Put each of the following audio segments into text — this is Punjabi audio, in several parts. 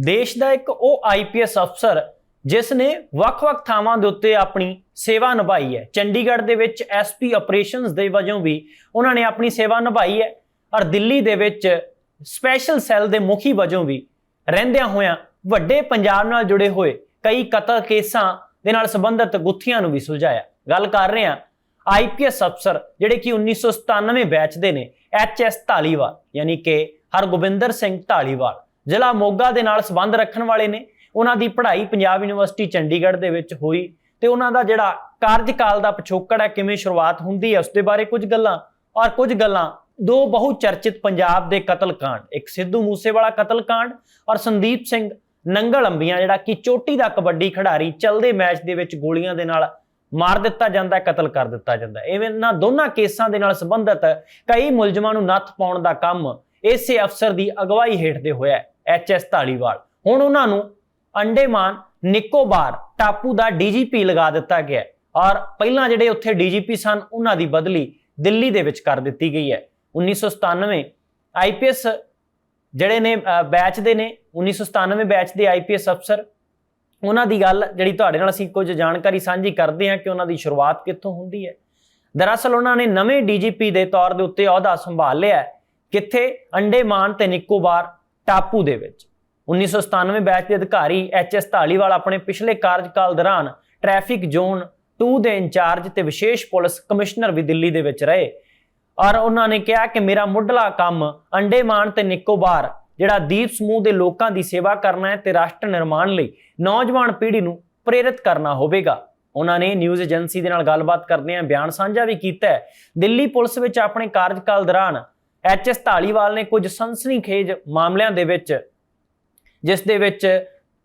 ਦੇਸ਼ ਦਾ ਇੱਕ ਉਹ ਆਈਪੀਐਸ ਅਫਸਰ ਜਿਸ ਨੇ ਵੱਖ-ਵੱਖ ਥਾਵਾਂ ਦੇ ਉੱਤੇ ਆਪਣੀ ਸੇਵਾ ਨਿਭਾਈ ਹੈ। ਚੰਡੀਗੜ੍ਹ ਦੇ ਵਿੱਚ ਐਸਪੀ ਆਪਰੇਸ਼ਨਸ ਦੇ ਵਜੋਂ ਵੀ ਉਹਨਾਂ ਨੇ ਆਪਣੀ ਸੇਵਾ ਨਿਭਾਈ ਹੈ ਔਰ ਦਿੱਲੀ ਦੇ ਵਿੱਚ ਸਪੈਸ਼ਲ ਸੈੱਲ ਦੇ ਮੁਖੀ ਵਜੋਂ ਵੀ ਰਹਿੰਦਿਆਂ ਹੋਇਆਂ ਵੱਡੇ ਪੰਜਾਬ ਨਾਲ ਜੁੜੇ ਹੋਏ ਕਈ ਕਤਲ ਕੇਸਾਂ ਦੇ ਨਾਲ ਸੰਬੰਧਿਤ ਗੁੱਥੀਆਂ ਨੂੰ ਵੀ ਸੁਲਝਾਇਆ। ਗੱਲ ਕਰ ਰਹੇ ਹਾਂ ਆਈਪੀਐਸ ਅਫਸਰ ਜਿਹੜੇ ਕਿ 1997 ਬੈਚ ਦੇ ਨੇ ਐਚਐਸ ਢਾਲੀਵਾਲ ਯਾਨੀ ਕਿ ਹਰਗੋਬਿੰਦਰ ਸਿੰਘ ਢਾਲੀਵਾਲ ਜ਼ਿਲ੍ਹਾ ਮੋਗਾ ਦੇ ਨਾਲ ਸੰਬੰਧ ਰੱਖਣ ਵਾਲੇ ਨੇ। ਉਹਨਾਂ ਦੀ ਪੜ੍ਹਾਈ ਪੰਜਾਬ ਯੂਨੀਵਰਸਿਟੀ ਚੰਡੀਗੜ੍ਹ ਦੇ ਵਿੱਚ ਹੋਈ ਤੇ ਉਹਨਾਂ ਦਾ ਜਿਹੜਾ ਕਾਰਜਕਾਲ ਦਾ ਪਿਛੋਕੜ ਹੈ, ਕਿਵੇਂ ਸ਼ੁਰੂਆਤ ਹੁੰਦੀ ਹੈ ਉਸ ਦੇ ਬਾਰੇ ਕੁਝ ਗੱਲਾਂ ਔਰ ਕੁਝ ਗੱਲਾਂ ਦੋ ਬਹੁ ਚਰਚਿਤ ਪੰਜਾਬ ਦੇ ਕਤਲकांड ਇੱਕ ਸਿੱਧੂ ਮੂਸੇਵਾਲਾ ਕਤਲकांड ਔਰ ਸੰਦੀਪ ਸਿੰਘ ਨੰਗਲ ਅੰਬੀਆਂ, ਜਿਹੜਾ ਕਿ ਚੋਟੀ ਦਾ ਕਬੱਡੀ ਖਿਡਾਰੀ ਚੱਲਦੇ ਮੈਚ ਦੇ ਵਿੱਚ ਗੋਲੀਆਂ ਦੇ ਨਾਲ ਮਾਰ ਦਿੱਤਾ ਜਾਂਦਾ, ਕਤਲ ਕਰ ਦਿੱਤਾ ਜਾਂਦਾ। ਐਵੇਂ ਨਾ ਦੋਨਾਂ ਕੇਸਾਂ ਦੇ ਨਾਲ ਸੰਬੰਧਿਤ ਕਈ ਮੁਲਜ਼ਮਾਂ ਨੂੰ ਨੱਥ ਪਾਉਣ ਦਾ ਕੰਮ ਇਸੇ ਅਫਸਰ ਦੀ ਅਗਵਾਈ ਹੇਠ ਦੇ ਹੋਇਆ ਹੈ। ਐਚਐਸ ਧਾਲੀਵਾਲ। ਹੁਣ ਉਹਨਾਂ ਨੂੰ ਅੰਡੇਮਾਨ ਨਿਕੋਬਾਰ ਟਾਪੂ ਦਾ ਡੀਜੀਪੀ ਲਗਾ ਦਿੱਤਾ ਗਿਆ ਔਰ ਪਹਿਲਾਂ ਜਿਹੜੇ ਉੱਥੇ ਡੀਜੀਪੀ ਸਨ, ਉਹਨਾਂ ਦੀ ਬਦਲੀ ਦਿੱਲੀ ਦੇ ਵਿੱਚ ਕਰ ਦਿੱਤੀ ਗਈ ਹੈ। 1997 ਆਈਪੀਐਸ ਜਿਹੜੇ ਨੇ ਬੈਚ ਦੇ ਨੇ 1997 ਬੈਚ ਦੇ ਆਈਪੀਐਸ ਅਫਸਰ, ਉਹਨਾਂ ਦੀ ਗੱਲ ਜਿਹੜੀ ਤੁਹਾਡੇ ਨਾਲ ਅਸੀਂ ਕੁਝ ਜਾਣਕਾਰੀ ਸਾਂਝੀ ਕਰਦੇ ਹਾਂ ਕਿ ਉਹਨਾਂ ਦੀ ਸ਼ੁਰੂਆਤ ਕਿੱਥੋਂ ਹੁੰਦੀ ਹੈ। ਦਰਅਸਲ ਉਹਨਾਂ ਨੇ ਨਵੇਂ ਡੀਜੀਪੀ ਦੇ ਤੌਰ ਦੇ ਉੱਤੇ ਅਹੁਦਾ ਸੰਭਾਲ ਲਿਆ ਹੈ, ਕਿੱਥੇ? ਅੰਡੇਮਾਨ ਤੇ ਨਿਕੋਬਾਰ ਟਾਪੂ ਦੇ ਵਿੱਚ। 1997 ਬੈਚ ਦੇ ਅਧਿਕਾਰੀ ਐਚਐਸ ਧਾਲੀਵਾਲ ਆਪਣੇ ਪਿਛਲੇ ਕਾਰਜਕਾਲ ਦੌਰਾਨ ਟ੍ਰੈਫਿਕ ਜ਼ੋਨ 2 ਦੇ ਇੰਚਾਰਜ ਤੇ ਵਿਸ਼ੇਸ਼ ਪੁਲਿਸ ਕਮਿਸ਼ਨਰ ਵੀ ਦਿੱਲੀ ਦੇ ਵਿੱਚ ਰਹੇ। ਔਰ ਉਹਨਾਂ ਨੇ ਕਿਹਾ ਕਿ ਮੇਰਾ ਮੁੱਢਲਾ ਕੰਮ ਅੰਡੇਮਾਨ ਤੇ ਨਿਕੋਬਾਰ, ਜਿਹੜਾ ਦੀਪ ਸਮੂਹ ਦੇ ਲੋਕਾਂ ਦੀ ਸੇਵਾ ਕਰਨਾ ਹੈ ਤੇ ਰਾਸ਼ਟਰ ਨਿਰਮਾਣ ਲਈ ਨੌਜਵਾਨ ਪੀੜ੍ਹੀ ਨੂੰ ਪ੍ਰੇਰਿਤ ਕਰਨਾ ਹੋਵੇਗਾ। ਉਹਨਾਂ ਨੇ ਨਿਊਜ਼ ਏਜੰਸੀ ਦੇ ਨਾਲ ਗੱਲਬਾਤ ਕਰਦਿਆਂ ਬਿਆਨ ਸਾਂਝਾ ਵੀ ਕੀਤਾ ਹੈ। ਦਿੱਲੀ ਪੁਲਿਸ ਵਿੱਚ ਆਪਣੇ ਕਾਰਜਕਾਲ ਦੌਰਾਨ ਐਚਐਸ ਢਾਲੀਵਾਲ ਨੇ ਕੁਝ ਸਨਸਨੀਖੇਜ ਮਾਮਲਿਆਂ ਦੇ ਵਿੱਚ, ਜਿਸ ਦੇ ਵਿੱਚ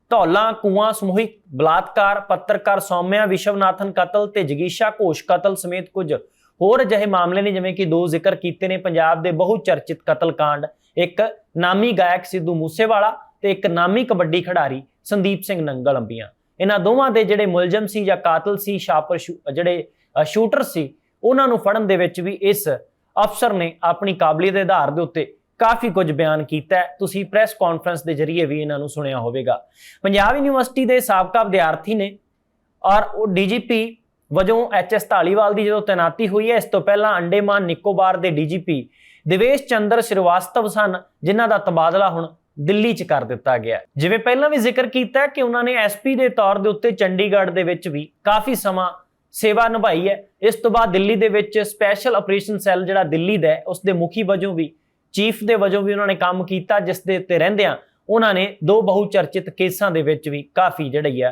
ਧੌਲਾ, ਕੁਆਂ, ਸਮੂਹਿਕ ਬਲਾਤਕਾਰ, ਪੱਤਰਕਾਰ ਸੌਮਿਆ, ਵਿਸ਼ਵਨਾਥਨ ਕਤਲ ਤੇ ਜਗੀਸ਼ਾ ਘੋਸ਼ ਕਤਲ ਸਮੇਤ ਕੁਝ ਹੋਰ ਅਜਿਹੇ ਮਾਮਲੇ ਨੇ, ਜਿਵੇਂ ਕਿ ਦੋ ਜ਼ਿਕਰ ਕੀਤੇ ਨੇ ਪੰਜਾਬ ਦੇ ਬਹੁ ਚਰਚਿਤ ਕਤਲकांड ਇੱਕ ਨਾਮੀ ਗਾਇਕ ਸਿੱਧੂ ਮੂਸੇਵਾਲਾ ਤੇ ਇੱਕ ਨਾਮੀ ਕਬੱਡੀ ਖਿਡਾਰੀ ਸੰਦੀਪ ਸਿੰਘ ਨੰਗਲ ਅੰਬੀਆਂ। ਇਹਨਾਂ ਦੋਵਾਂ ਦੇ ਜਿਹੜੇ ਮੁਲਜ਼ਮ ਸੀ ਜਾਂ ਕਾਤਲ ਸੀ ਸ਼ਾਪਰ ਸ਼ੂ- ਜਿਹੜੇ ਸ਼ੂਟਰ ਸੀ, ਉਹਨਾਂ ਨੂੰ ਫੜਨ ਦੇ ਵਿੱਚ ਵੀ ਇਸ ਅਫਸਰ ਨੇ ਆਪਣੀ ਕਾਬਲੀਅਤ ਦੇ ਆਧਾਰ ਦੇ ਉੱਤੇ ਕਾਫੀ ਕੁਝ ਬਿਆਨ ਕੀਤਾ ਹੈ। ਤੁਸੀਂ ਪ੍ਰੈਸ ਕਾਨਫਰੰਸ ਦੇ ਜ਼ਰੀਏ ਵੀ ਇਹਨਾਂ ਨੂੰ ਸੁਣਿਆ ਹੋਵੇਗਾ। ਪੰਜਾਬ ਯੂਨੀਵਰਸਿਟੀ ਦੇ ਸਾਬਕਾ ਵਿਦਿਆਰਥੀ ਨੇ ਔਰ ਉਹ ਡੀਜੀਪੀ ਵਜੋਂ ਐਚਐਸ ਢਾਲੀਵਾਲ ਦੀ ਜਦੋਂ ਤੈਨਾਤੀ ਹੋਈ ਹੈ, ਇਸ ਤੋਂ ਪਹਿਲਾਂ ਅੰਡੇਮਾਨ ਨਿਕੋਬਾਰ ਦੇ ਡੀਜੀਪੀ ਦਿਵੇਸ਼ ਚੰਦਰ ਸ਼੍ਰੀਵਾਸਤਵ ਸਨ, ਜਿਨ੍ਹਾਂ ਦਾ ਤਬਾਦਲਾ ਹੁਣ ਦਿੱਲੀ 'ਚ ਕਰ ਦਿੱਤਾ ਗਿਆ ਜਿਵੇਂ ਪਹਿਲਾਂ ਵੀ ਜ਼ਿਕਰ ਕੀਤਾ ਕਿ ਉਹਨਾਂ ਨੇ ਐਸਪੀ ਦੇ ਤੌਰ ਦੇ ਉੱਤੇ ਚੰਡੀਗੜ੍ਹ ਦੇ ਵਿੱਚ ਵੀ ਕਾਫੀ ਸਮਾਂ ਸੇਵਾ ਨਿਭਾਈ ਹੈ। ਇਸ ਤੋਂ ਬਾਅਦ ਦਿੱਲੀ ਦੇ ਵਿੱਚ ਸਪੈਸ਼ਲ ਆਪਰੇਸ਼ਨ ਸੈੱਲ ਜਿਹੜਾ ਦਿੱਲੀ ਦਾ ਉਸ ਦੇ ਮੁਖੀ ਵਜੋਂ ਵੀ ਚੀਫ ਦੇ ਵਜੋਂ ਵੀ ਉਹਨਾਂ ਨੇ ਕੰਮ ਕੀਤਾ, ਜਿਸ ਦੇ ਉੱਤੇ ਰਹਿੰਦਿਆਂ ਉਹਨਾਂ ਨੇ ਦੋ ਬਹੁ ਚਰਚਿਤ ਕੇਸਾਂ ਦੇ ਵਿੱਚ ਵੀ ਕਾਫੀ ਜਿਹੜੀ ਆ,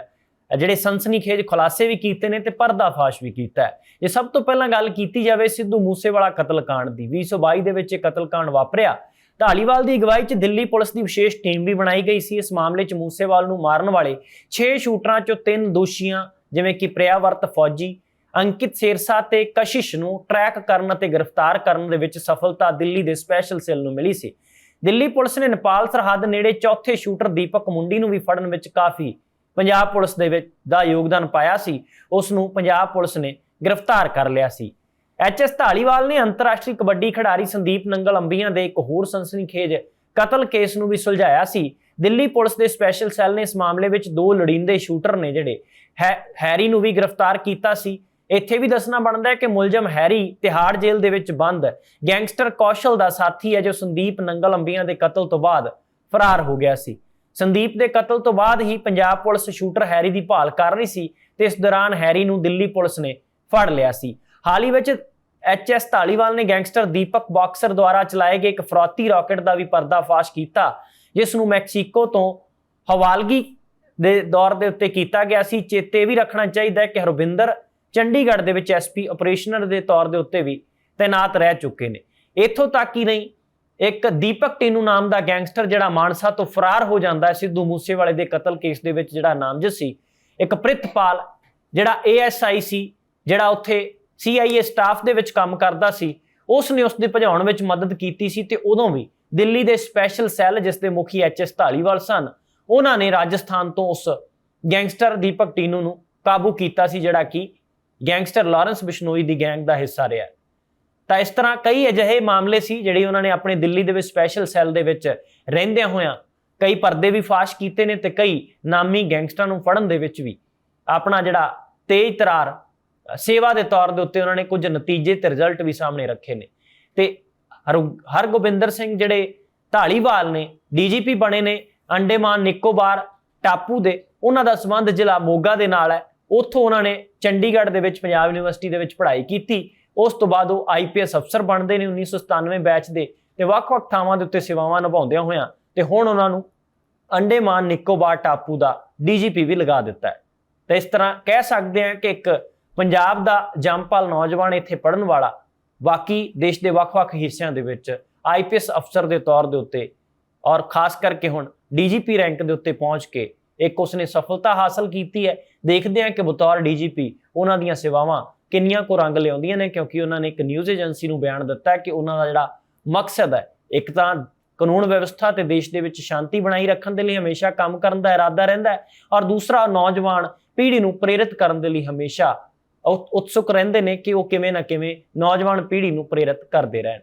ਜਿਹੜੇ ਸੰਸਨੀ ਖੇਜ ਖੁਲਾਸੇ ਵੀ ਕੀਤੇ ਨੇ ਤੇ ਪਰਦਾਫਾਸ਼ ਵੀ ਕੀਤਾ ਹੈ। ਜੇ ਸਭ ਤੋਂ ਪਹਿਲਾਂ ਗੱਲ ਕੀਤੀ ਜਾਵੇ ਸਿੱਧੂ ਮੂਸੇਵਾਲਾ ਕਤਲकांड ਦੀ 2022 ਦੇ ਵਿੱਚ ਇਹ ਕਤਲकांड ਵਾਪਰਿਆ। ਢਾਲੀਵਾਲ ਦੀ ਅਗਵਾਈ 'ਚ ਦਿੱਲੀ ਪੁਲਿਸ ਦੀ ਵਿਸ਼ੇਸ਼ ਟੀਮ ਵੀ ਬਣਾਈ ਗਈ ਸੀ। ਇਸ ਮਾਮਲੇ 'ਚ ਮੂਸੇਵਾਲ ਨੂੰ ਮਾਰਨ ਵਾਲੇ 6 ਸ਼ੂਟਰਾਂ 'ਚੋਂ 3 ਦੋਸ਼ੀਆਂ ਜਿਵੇਂ ਕਿ ਪ੍ਰਿਆਵਰਤ ਫੌਜੀ ਅੰਕਿਤ ਸੇਰਸਾ ਤੇ ਕਸ਼ਿਸ਼ ਨੂੰ ਟਰੈਕ ਕਰਨ ਅਤੇ ਗ੍ਰਿਫਤਾਰ ਕਰਨ ਦੇ ਵਿੱਚ ਸਫਲਤਾ ਦਿੱਲੀ ਦੇ ਸਪੈਸ਼ਲ ਸੈੱਲ ਨੂੰ ਮਿਲੀ ਸੀ। ਦਿੱਲੀ ਪੁਲਿਸ ਨੇ ਨੇਪਾਲ ਸਰਹੱਦ ਨੇੜੇ ਚੌਥੇ ਸ਼ੂਟਰ ਦੀਪਕ ਮੁੰਡੀ ਨੂੰ ਵੀ ਫੜਨ ਵਿੱਚ ਕਾਫੀ ਪੰਜਾਬ ਪੁਲਿਸ ਦੇ ਵਿੱਚ ਦਾ ਯੋਗਦਾਨ ਪਾਇਆ ਸੀ। ਉਸ ਨੂੰ ਪੰਜਾਬ ਪੁਲਿਸ ਨੇ ਗ੍ਰਿਫਤਾਰ ਕਰ ਲਿਆ ਸੀ। ਐਚਐਸ ਢਾਲੀਵਾਲ ਨੇ ਅੰਤਰਰਾਸ਼ਟਰੀ ਕਬੱਡੀ ਖਿਡਾਰੀ ਸੰਦੀਪ ਨੰਗਲ ਅੰਬੀਆਂ ਦੇ ਇੱਕ ਹੋਰ ਸਨਸਨੀਖੇਜ ਕਤਲ ਕੇਸ ਨੂੰ ਵੀ ਸੁਲਝਾਇਆ ਸੀ। ਦਿੱਲੀ ਪੁਲਿਸ ਦੇ ਸਪੈਸ਼ਲ ਸੈੱਲ ਨੇ ਇਸ ਮਾਮਲੇ ਵਿੱਚ ਦੋ ਲੜਿੰਦੇ ਸ਼ੂਟਰ ਨੇ ਜਿਹੜੇ, ਹੈ, ਹੈਰੀ ਨੂੰ ਵੀ ਗ੍ਰਿਫਤਾਰ ਕੀਤਾ ਸੀ। ਇੱਥੇ ਵੀ ਦੱਸਣਾ ਬਣਦਾ ਹੈ ਕਿ ਮੁਲਜ਼ਮ ਹੈਰੀ ਤਿਹਾੜ ਜੇਲ੍ਹ ਦੇ ਵਿੱਚ ਬੰਦ, ਗੈਂਗਸਟਰ ਕੌਸ਼ਲ ਦਾ ਸਾਥੀ ਹੈ ਜੋ ਸੰਦੀਪ ਨੰਗਲ ਅੰਬੀਆਂ ਦੇ ਕਤਲ ਤੋਂ ਬਾਅਦ ਫਰਾਰ ਹੋ ਗਿਆ ਸੀ। ਸੰਦੀਪ ਦੇ ਕਤਲ ਤੋਂ ਬਾਅਦ ਹੀ ਪੰਜਾਬ ਪੁਲਿਸ ਸ਼ੂਟਰ ਹੈਰੀ ਦੀ ਭਾਲ ਕਰ ਰਹੀ ਸੀ ਤੇ ਇਸ ਦੌਰਾਨ ਹੈਰੀ ਨੂੰ ਦਿੱਲੀ ਪੁਲਿਸ ਨੇ ਫੜ ਲਿਆ ਸੀ। ਹਾਲ ਹੀ ਵਿੱਚ ਐਚਐਸ ਧਾਲੀਵਾਲ ਨੇ ਗੈਂਗਸਟਰ ਦੀਪਕ ਬਾਕਸਰ ਦੁਆਰਾ ਚਲਾਏ ਗਏ ਇੱਕ ਫਰੌਤੀ ਰਾਕਟ ਦਾ ਵੀ ਪਰਦਾਫਾਸ਼ ਕੀਤਾ ਜਿਸ ਨੂੰ ਮੈਕਸੀਕੋ ਤੋਂ ਹਵਾਲਗੀ ਦੇ ਦੌਰ ਦੇ ਉੱਤੇ ਕੀਤਾ ਗਿਆ ਸੀ, ਚੇਤੇ ਵੀ ਰੱਖਣਾ ਚਾਹੀਦਾ ਹੈ ਕਿ ਹਰਵਿੰਦਰ ਚੰਡੀਗੜ੍ਹ ਦੇ ਵਿੱਚ ਐਸਪੀ ਆਪਰੇਸ਼ਨਰ ਦੇ ਤੌਰ ਦੇ ਉੱਤੇ ਵੀ ਤਾਇਨਾਤ ਰਹਿ ਚੁੱਕੇ ਨੇ। ਇੱਥੋਂ ਤੱਕ ਹੀ ਨਹੀਂ, ਇੱਕ ਦੀਪਕ ਟੀਨੂ ਨਾਮ ਦਾ ਗੈਂਗਸਟਰ ਜਿਹੜਾ ਮਾਨਸਾ ਤੋਂ ਫਰਾਰ ਹੋ ਜਾਂਦਾ ਹੈ, ਸਿੱਧੂ ਮੂਸੇਵਾਲੇ ਦੇ ਕਤਲ ਕੇਸ ਦੇ ਵਿੱਚ ਜਿਹੜਾ ਨਾਮਜ਼ਦ ਸੀ, ਇੱਕ ਪ੍ਰਿਤਪਾਲ ਜਿਹੜਾ ਏਐਸਆਈ ਸੀ, ਜਿਹੜਾ ਉੱਥੇ ਸੀਆਈਏ ਸਟਾਫ ਦੇ ਵਿੱਚ ਕੰਮ ਕਰਦਾ ਸੀ ਉਸ ਨੇ ਉਸ ਦੇ ਭਜਾਉਣ ਵਿੱਚ ਮਦਦ ਕੀਤੀ ਸੀ ਤੇ ਉਦੋਂ ਵੀ ਦਿੱਲੀ ਦੇ ਸਪੈਸ਼ਲ ਸੈੱਲ, ਜਿਸ ਦੇ ਮੁਖੀ ਐਚਐਸ ਢਾਲੀਵਾਲ ਸਨ, ਉਹਨਾਂ ਨੇ ਰਾਜਸਥਾਨ ਤੋਂ ਉਸ ਗੈਂਗਸਟਰ ਦੀਪਕ ਟੀਨੂ ਨੂੰ ਕਾਬੂ ਕੀਤਾ ਸੀ, ਜਿਹੜਾ ਕਿ ਗੈਂਗਸਟਰ ਲਾਰੈਂਸ ਬਿਸ਼ਨੋਈ ਦੀ ਗੈਂਗ ਦਾ ਹਿੱਸਾ ਰਿਹਾ ਤਾਂ ਇਸ ਤਰ੍ਹਾਂ ਕਈ ਅਜਿਹੇ ਮਾਮਲੇ ਸੀ, ਜਿਹੜੇ ਉਹਨਾਂ ਨੇ ਆਪਣੇ ਦਿੱਲੀ ਦੇ ਵਿੱਚ ਸਪੈਸ਼ਲ ਸੈੱਲ ਦੇ ਵਿੱਚ ਰਹਿੰਦਿਆਂ ਹੋਇਆਂ ਕਈ ਪਰਦੇ ਵੀ ਫਾਸ਼ ਕੀਤੇ ਨੇ ਤੇ ਕਈ ਨਾਮੀ ਗੈਂਗਸਟਰਾਂ ਨੂੰ ਫੜਨ ਦੇ ਵਿੱਚ ਵੀ ਆਪਣਾ ਜਿਹੜਾ ਤੇਜ਼ ਤਰਾਰ ਸੇਵਾ ਦੇ ਤੌਰ ਦੇ ਉੱਤੇ ਉਹਨਾਂ ਨੇ ਕੁਝ ਨਤੀਜੇ ਤੇ ਰਿਜ਼ਲਟ ਵੀ ਸਾਹਮਣੇ ਰੱਖੇ ਨੇ। ਤੇ ਹਰਗੋਬਿੰਦਰ ਸਿੰਘ ਜਿਹੜੇ ਢਾਲੀਵਾਲ ਨੇ, ਡੀਜੀਪੀ ਬਣੇ ਨੇ, ਅੰਡੇਮਾਨ ਨਿਕੋਬਾਰ, ਟਾਪੂ ਦੇ, ਉਹਨਾਂ ਦਾ ਸੰਬੰਧ ਜ਼ਿਲ੍ਹਾ ਮੋਗਾ ਦੇ ਨਾਲ ਹੈ। ਉੱਥੋਂ ਉਹਨਾਂ ਨੇ ਚੰਡੀਗੜ੍ਹ ਦੇ ਵਿੱਚ ਪੰਜਾਬ ਯੂਨੀਵਰਸਿਟੀ ਦੇ ਵਿੱਚ ਪੜ੍ਹਾਈ ਕੀਤੀ। ਉਸ ਤੋਂ ਬਾਅਦ ਉਹ ਆਈਪੀਐਸ ਅਫਸਰ ਬਣਦੇ ਨੇ 1997 ਬੈਚ ਦੇ ਤੇ ਵੱਖ-ਵੱਖ ਥਾਵਾਂ ਦੇ ਉੱਤੇ ਸੇਵਾਵਾਂ ਨਿਭਾਉਂਦਿਆਂ ਹੋਇਆਂ ਤੇ ਹੁਣ ਉਹਨਾਂ ਨੂੰ ਅੰਡੇਮਾਨ ਨਿਕੋਬਾਰ ਟਾਪੂ ਦਾ ਡੀਜੀਪੀ ਵੀ ਲਗਾ ਦਿੱਤਾ ਹੈ। ਤੇ ਇਸ ਤਰ੍ਹਾਂ ਕਹਿ ਸਕਦੇ ਹਾਂ ਕਿ ਇੱਕ ਪੰਜਾਬ ਦਾ ਜੰਪਾਲ ਨੌਜਵਾਨ ਇੱਥੇ ਪੜਨ ਵਾਲਾ ਬਾਕੀ ਦੇਸ਼ ਦੇ ਵੱਖ-ਵੱਖ ਹਿੱਸਿਆਂ ਦੇ ਵਿੱਚ ਆਈਪੀਐਸ ਅਫਸਰ ਦੇ ਤੌਰ ਦੇ ਉੱਤੇ ਔਰ ਖਾਸ ਕਰਕੇ ਹੁਣ ਡੀਜੀਪੀ ਰੈਂਕ ਦੇ ਉੱਤੇ ਪਹੁੰਚ ਕੇ ਇੱਕ ਉਸਨੇ ਸਫਲਤਾ ਹਾਸਲ ਕੀਤੀ ਹੈ। ਦੇਖਦੇ ਹਾਂ ਕਿ ਬਤੌਰ ਡੀਜੀਪੀ ਉਹਨਾਂ ਦੀਆਂ ਸੇਵਾਵਾਂ ਕਿੰਨੀਆਂ ਕੁ ਰੰਗ ਲਿਆਉਂਦੀਆਂ ਨੇ, ਕਿਉਂਕਿ ਉਹਨਾਂ ਨੇ ਇੱਕ ਨਿਊਜ਼ ਏਜੰਸੀ ਨੂੰ ਬਿਆਨ ਦਿੱਤਾ ਕਿ ਉਹਨਾਂ ਦਾ ਜਿਹੜਾ ਮਕਸਦ ਹੈ, ਇੱਕ ਤਾਂ ਕਾਨੂੰਨ ਵਿਵਸਥਾ ਤੇ ਦੇਸ਼ ਦੇ ਵਿੱਚ ਸ਼ਾਂਤੀ ਬਣਾਈ ਰੱਖਣ ਦੇ ਲਈ ਹਮੇਸ਼ਾ ਕੰਮ ਕਰਨ ਦਾ ਇਰਾਦਾ ਰਹਿੰਦਾ ਹੈ ਔਰ ਦੂਸਰਾ ਨੌਜਵਾਨ ਪੀੜ੍ਹੀ ਨੂੰ ਪ੍ਰੇਰਿਤ ਕਰਨ ਦੇ ਲਈ ਹਮੇਸ਼ਾ ਉਤਸੁਕ ਰਹਿੰਦੇ ਨੇ ਕਿ ਉਹ ਕਿਵੇਂ ਨਾ ਕਿਵੇਂ ਨੌਜਵਾਨ ਪੀੜ੍ਹੀ ਨੂੰ ਪ੍ਰੇਰਿਤ ਕਰਦੇ ਰਹਿਣ।